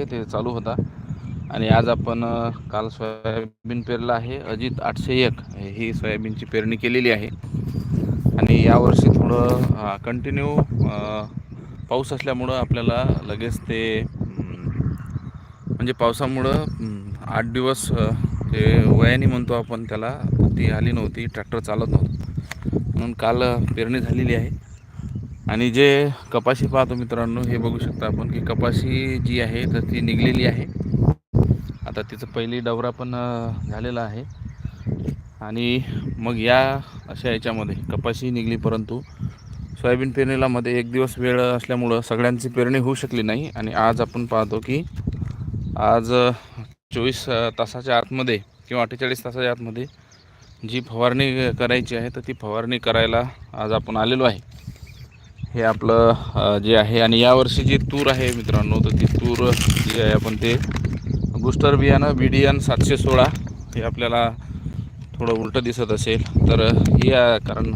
आहे ते चालू होता. आणि आज आपण काल सोयाबीन पेरला आहे अजित आठशे एक. ही सोयाबीनची पेरणी केलेली आहे. आणि यावर्षी थोडं कंटिन्यू पाऊस असल्यामुळं आपल्याला लगेच ते म्हणजे पावसामुळं आठ दिवस ते वयाने म्हणतो आपण त्याला ती आली नव्हती ट्रॅक्टर चालत नव्हतं. म्हणून काल पेरणी झालेली आहे. आणि जे कपाशी पाहतो मित्रांनो हे बघू शकता आपण की कपाशी जी आहे तर ती निघलेली आहे. आता तिचं पहिली डवरा पण झालेला आहे. आणि मग या अशा याच्यामध्ये कपाशी निघली परंतु सोयाबीन पेरणीलामध्ये एक दिवस वेळ असल्यामुळं सगळ्यांची पेरणी होऊ शकली नाही. आणि आज आपण पाहतो की आज चोवीस तासाच्या आतमध्ये किंवा अठ्ठेचाळीस तासाच्या आतमध्ये जी फवारणी करायची आहे तर ती फवारणी करायला आज आपण आलेलो आहे. हे आपलं जे आहे आणि यावर्षी जी तूर आहे मित्रांनो तर ती तूर जी आहे आपण ते बुस्टर बियाणं बी डी एन सातशे सोळा हे आपल्याला थोडं उलटं दिसत असेल. तर ही कारण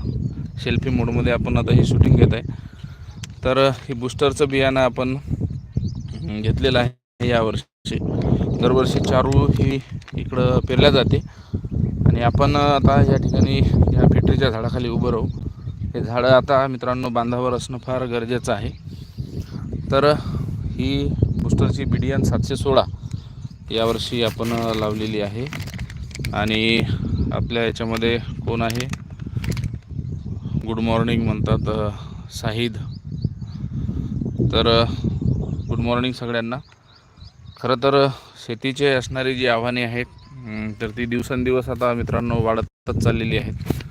सेल्फी मोडमध्ये आपण आता ही शूटिंग घेत आहे. तर ही बुस्टरचं बियाणं आपण घेतलेलं आहे यावर्षी. दरवर्षी चारू ही इकडं पेरल्या जाते. आणि आपण आता या ठिकाणी या फेटरीच्या झाडाखाली उभं राहू. हे झाडं आता मित्रांनो बांधावर असणं फार गरजेचं आहे. तर ही बुस्टरची बी डी एन सातशे सोळा यावर्षी आपण लावलेली आहे. आणि आपल्या याच्यामध्ये कोण आहे? गुड मॉर्निंग म्हणतात साहिद. तर गुड मॉर्निंग सगळ्यांना. खरं तर शेतीचे असणारी जी आव्हाने आहेत तर ती दिवसेंदिवस आता मित्रांनो वाढतच चाललेली आहेत.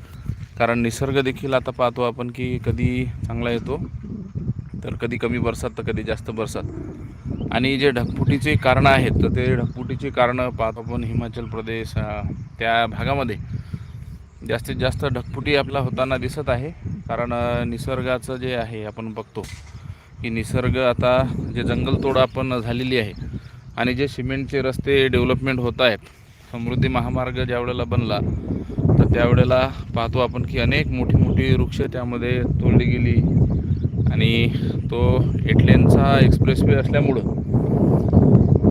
कारण निसर्ग देखील आता पाहतो आपण की कधी चांगला येतो तर कधी कमी बरसात तर कधी जास्त बरसात. आणि जे ढगफुटीचे कारणं आहेत तर ते ढगफुटीचे कारणं पाहतो आपण हिमाचल प्रदेश त्या भागामध्ये. जास्तीत जास्त ढगफुटी आपला होताना दिसत आहे कारण निसर्गाचं जे आहे आपण बघतो की निसर्ग आता जे जंगलतोड आपण झालेली आहे आणि जे सिमेंटचे रस्ते डेव्हलपमेंट होत आहेत समृद्धी महामार्ग ज्या वेळेला बनला त्यावेळेला पाहतो आपण की अनेक मोठी मोठी वृक्ष त्यामध्ये तोडली गेली. आणि तो एटलेनचा एक्सप्रेसवे असल्यामुळं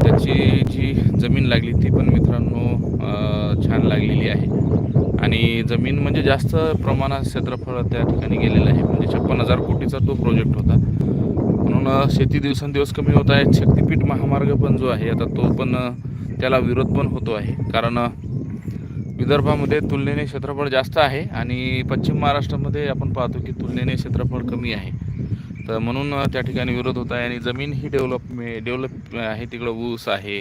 त्याची जी जमीन लागली ती पण मित्रांनो छान लागलेली आहे. आणि जमीन म्हणजे जास्त प्रमाणात क्षेत्रफळ त्या ठिकाणी गेलेलं आहे. म्हणजे छप्पन हजार कोटीचा तो प्रोजेक्ट होता. म्हणून शेती दिवसेंदिवस कमी होत आहे. शक्तिपीठ महामार्ग पण जो आहे आता तो पण त्याला विरोध पण होतो आहे. कारण विदर्भामध्ये तुलनेने क्षेत्रफळ जास्त आहे आणि पश्चिम महाराष्ट्रामध्ये आपण पाहतो की तुलनेने क्षेत्रफळ कमी आहे. तर म्हणून त्या ठिकाणी विरोध होत आहे आणि जमीन ही डेव्हलपमे डेव्हलप आहे. तिकडं ऊस आहे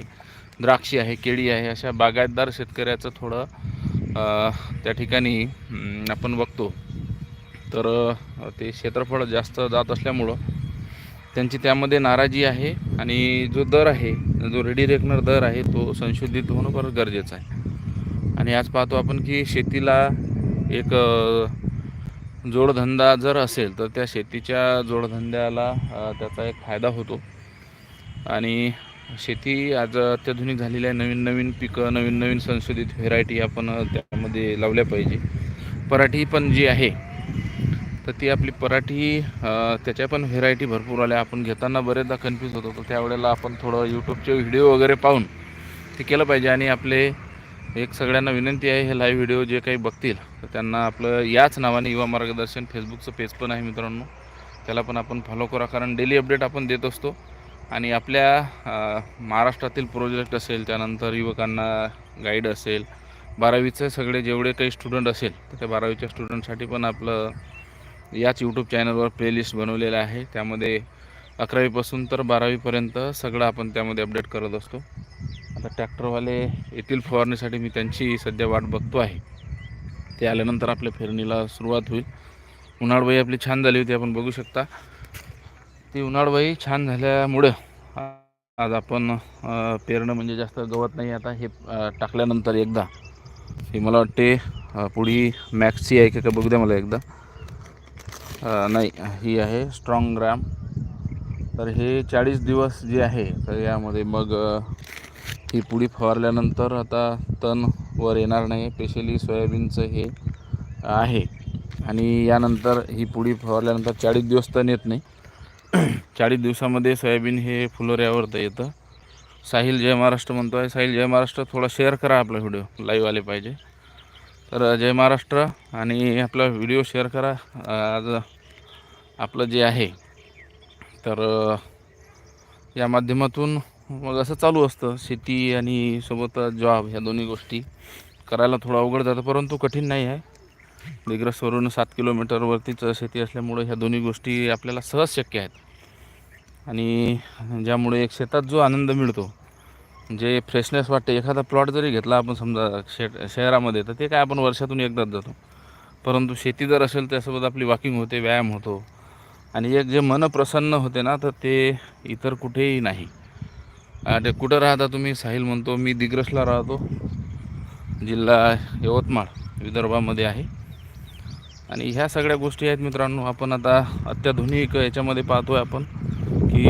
द्राक्षी आहे केळी आहे अशा बागायतदार शेतकऱ्याचं थोडं त्या ठिकाणी आपण बघतो. तर ते क्षेत्रफळ जास्त जात असल्यामुळं त्यांची त्यामध्ये नाराजी आहे आणि जो दर आहे जो रेडी रेकनर दर आहे तो संशोधित होणं फार गरजेचं आहे. आणि आज पाहतो आपण की शेतीला एक जोडधंदा जर असेल तर त्या शेतीच्या जोडधंद्याला त्याचा एक फायदा होतो. आणि शेती आज अत्याधुनिक झालेली आहे. नवीन नवीन पिकं नवीन नवीन संशोधित व्हेरायटी आपण त्यामध्ये लावल्या पाहिजे. पराठी पण जी आहे तर ती आपली पराठी त्याच्या पण व्हेरायटी भरपूर आल्या. आपण घेताना बरेचदा कन्फ्यूज होतो. तर त्यावेळेला आपण थोडं यूट्यूबचे व्हिडिओ वगैरे पाहून ते केलं पाहिजे. आणि आपले एक सगळ्यांना विनंती आहे हे लाईव्ह व्हिडिओ जे काही बघतील तर त्यांना आपलं याच नावाने युवा मार्गदर्शन फेसबुकचं पेज पण आहे मित्रांनो. त्याला पण आपण फॉलो करा कारण डेली अपडेट आपण देत असतो. आणि आपल्या महाराष्ट्रातील प्रोजेक्ट असेल त्यानंतर युवकांना गाईड असेल बारावीचे सगळे जेवढे काही स्टुडंट असेल तर त्या बारावीच्या स्टुडंटसाठी पण आपलं याच यूट्यूब चॅनलवर प्लेलिस्ट बनवलेलं आहे. त्यामध्ये अकरावीपासून तर बारावीपर्यंत सगळं आपण त्यामध्ये अपडेट करत असतो. आता ट्रॅक्टरवाले येथील फवारणीसाठी मी त्यांची सध्या वाट बघतो आहे. ते आल्यानंतर आपल्या फेरणीला सुरुवात होईल. उन्हाळबाई आपली छान झाली होती आपण बघू शकता. ती उन्हाळबाई छान झाल्यामुळं आज आपण पेरणं म्हणजे जास्त गवत नाही आता हे टाकल्यानंतर एकदा. हे मला वाटते पुढी मॅक्सची आहे का बघू द्या मला एकदा. नाही ही आहे स्ट्रॉंग ग्रॅम. तर हे चाळीस दिवस जे आहे तर यामध्ये मग ही पुडी फवारल्यानंतर आता तण वर येणार नाही. स्पेशली सोयाबीनचं हे आहे. आणि यानंतर ही पुडी फवारल्यानंतर चाळीस दिवस तण येत नाही. चाळीस दिवसामध्ये सोयाबीन हे फुलोऱ्यावर तर येतं. साहिल जय महाराष्ट्र म्हणतो आहे साहिल जय महाराष्ट्र. थोडा शेअर करा आपला व्हिडिओ लाईव्ह आले पाहिजे. तर जय महाराष्ट्र. आणि आपला व्हिडिओ शेअर करा. आज आपलं जे आहे. तर या माध्यमातून मग असं चालू असतं. शेती आणि सोबत जॉब ह्या दोन्ही गोष्टी. करायला थोडं अवघड जातं परंतु कठीण नाही आहे. दिग्रसवरून सात किलोमीटरवरतीच शेती असल्यामुळे ह्या दोन्ही गोष्टी आपल्याला सहज शक्य आहेत. आणि ज्यामुळे एक शेतात जो आनंद मिळतो जे फ्रेशनेस वाटते एखादा प्लॉट जरी घेतला आपण समजा शे शहरामध्ये तर ते काय आपण वर्षातून एकदाच जातो. परंतु शेती जर असेल त्यासोबत आपली वॉकिंग होते व्यायाम होतो. आणि एक जे मन प्रसन्न होते ना तर ते इतर कुठेही नाही. अरे कुठं राहता तुम्ही? साहिल म्हणतो मी दिग्रसला राहतो. जिल्हा यवतमाळ विदर्भामध्ये आहे. आणि ह्या सगळ्या गोष्टी आहेत मित्रांनो आपण आता अत्याधुनिक याच्यामध्ये पाहतो आहे आपण की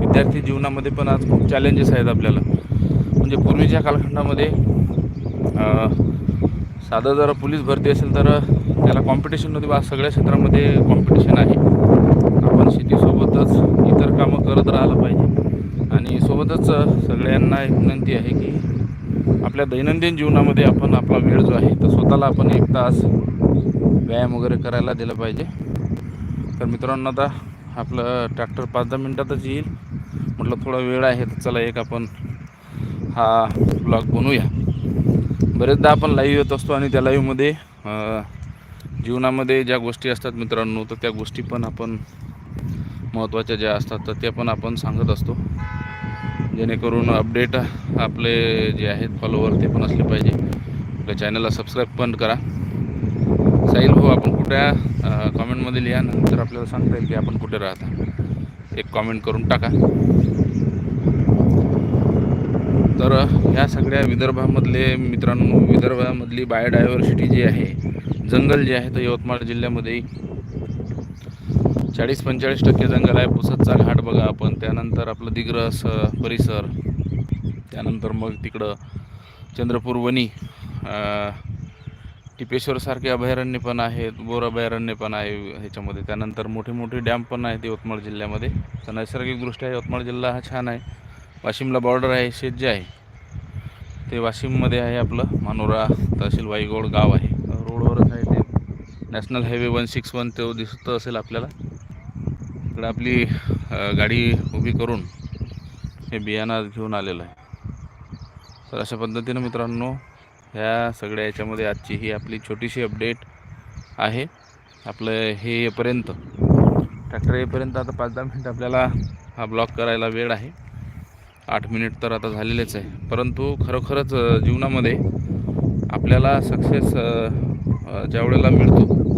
विद्यार्थी जीवनामध्ये पण आज खूप चॅलेंजेस आहेत आपल्याला. म्हणजे पूर्वीच्या कालखंडामध्ये साधं जर पोलीस भरती असेल तर त्याला कॉम्पिटिशन नव्हती बा सगळ्या क्षेत्रामध्ये कॉम्पिटिशन आहे आपण शेतीसोबतच इतर कामं करत राहिलं पाहिजे आणि सोबतच सगळ्यांना एक विनंती आहे की आपल्या दैनंदिन जीवनामध्ये आपण आपला वेळ जो आहे तो स्वतःला आपण एक तास व्यायाम वगैरे करायला दिलं पाहिजे. तर मित्रांनो आता आपलं ट्रॅक्टर पाच दहा मिनटातच येईल. म्हटलं थोडा वेळ आहे तर चला एक आपण हा ब्लॉग बनवूया. बरेचदा आपण लाईव्ह येत असतो आणि त्या लाईव्हमध्ये जीवनामध्ये ज्या गोष्टी असतात मित्रांनो तर त्या गोष्टी पण आपण महत्त्वाच्या ज्या असतात तर त्या पण आपण सांगत असतो. जेणेकरून अपडेट आपले जे आहेत फॉलोवर ते पण असले पाहिजे. आपल्या चॅनलला सबस्क्राईब पण करा. साईल भाऊ आपण कुठे कॉमेंटमध्ये लिहा नंतर आपल्याला सांगता येईल की आपण कुठे राहता. एक कॉमेंट करून टाका. तर ह्या सगळ्या विदर्भामधले मित्रांनो विदर्भामधली बायोडायव्हर्सिटी जी आहे जंगल जे आहे तर यवतमाळ जिल्ह्यामध्ये चाळीस पंचेचाळीस टक्के जंगल आहे पुसदचा घाट बघा आपण. त्यानंतर आपलं दिग्रस परिसर. त्यानंतर मग तिकडं चंद्रपूर वणी. टिपेश्वरसारखे अभयारण्य पण आहेत बोर अभयारण्य पण आहे ह्याच्यामध्ये. त्यानंतर मोठे मोठे डॅम पण आहेत यवतमाळ जिल्ह्यामध्ये. तर नैसर्गिकदृष्ट्या यवतमाळ जिल्हा हा छान आहे. वाशिमला बॉर्डर आहे शेत जे आहे ते वाशिममध्ये आहे आपलं. मानोरा तहसील वाईगोड गाव आहे. रोडवरच आहे ते. National highway one six one तो दिसत असेल आपल्याला. इकडं आपली गाडी उभी करून हे बियाणं घेऊन आलेलं आहे. तर अशा पद्धतीनं मित्रांनो ह्या सगळ्या याच्यामध्ये आजची ही आपली छोटीशी अपडेट आहे. आपलं हे येपर्यंत ट्रॅक्टर येपर्यंत आता पाच दहा मिनिट आपल्याला हा ब्लॉक करायला वेळ आहे. आठ मिनिट तर आता झालेलेच आहे. परंतु खरोखरच जीवनामध्ये आपल्याला सक्सेस ज्या वेळेला मिळतो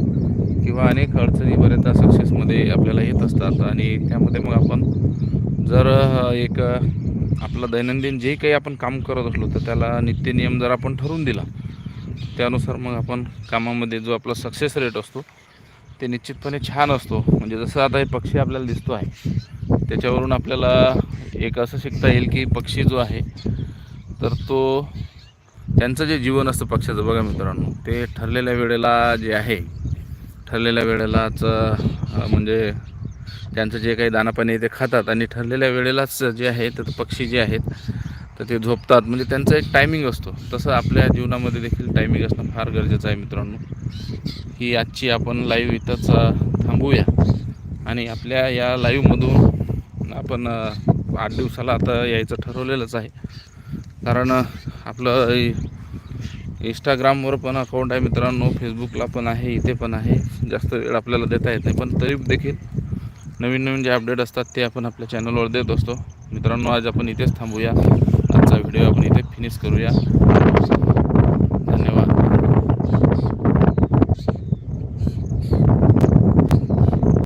किंवा अनेक अडचणी बऱ्याचदा सक्सेसमध्ये आपल्याला येत असतात आणि त्यामध्ये मग आपण जर एक आपलं दैनंदिन जे काही आपण काम करत असलो तर त्याला नित्यनियम जर आपण ठरवून दिला त्यानुसार मग आपण कामामध्ये जो आपला सक्सेस रेट असतो ते निश्चितपणे छान असतो. म्हणजे जसं आता हे पक्षी आपल्याला दिसतो आहे त्याच्यावरून आपल्याला एक असं शिकता येईल की पक्षी जो आहे तर तो त्यांचं जे जीवन असतं पक्षाचं बघा मित्रांनो ते ठरलेल्या वेळेला जे आहे ठरलेल्या वेळेलाच म्हणजे त्यांचं जे काही दानापाणी आहे ते खातात आणि ठरलेल्या वेळेलाच जे आहे तर पक्षी जे आहेत तर ते झोपतात. म्हणजे त्यांचा एक टायमिंग असतो. तसं आपल्या जीवनामध्ये देखील टायमिंग असणं फार गरजेचं आहे मित्रांनो. ही आजची आपण लाईव्ह इथंच थांबूया. आणि आपल्या या लाईव्हमधून आपण आठ दिवसाला आता यायचं ठरवलेलंच आहे. कारण आपलं इंस्टाग्रामवर पण अकाउंट आहे मित्रांनो फेसबुकला पण आहे इथे पण आहे. जास्त वेळ आपल्याला देता येत नाही पण तरी देखील नवीन नवीन जे अपडेट असतात ते आपण आपल्या चॅनलवर देत असतो. मित्रांनो आज आपण इथेच थांबूया. आजचा व्हिडिओ आपण इथे फिनिश करूया.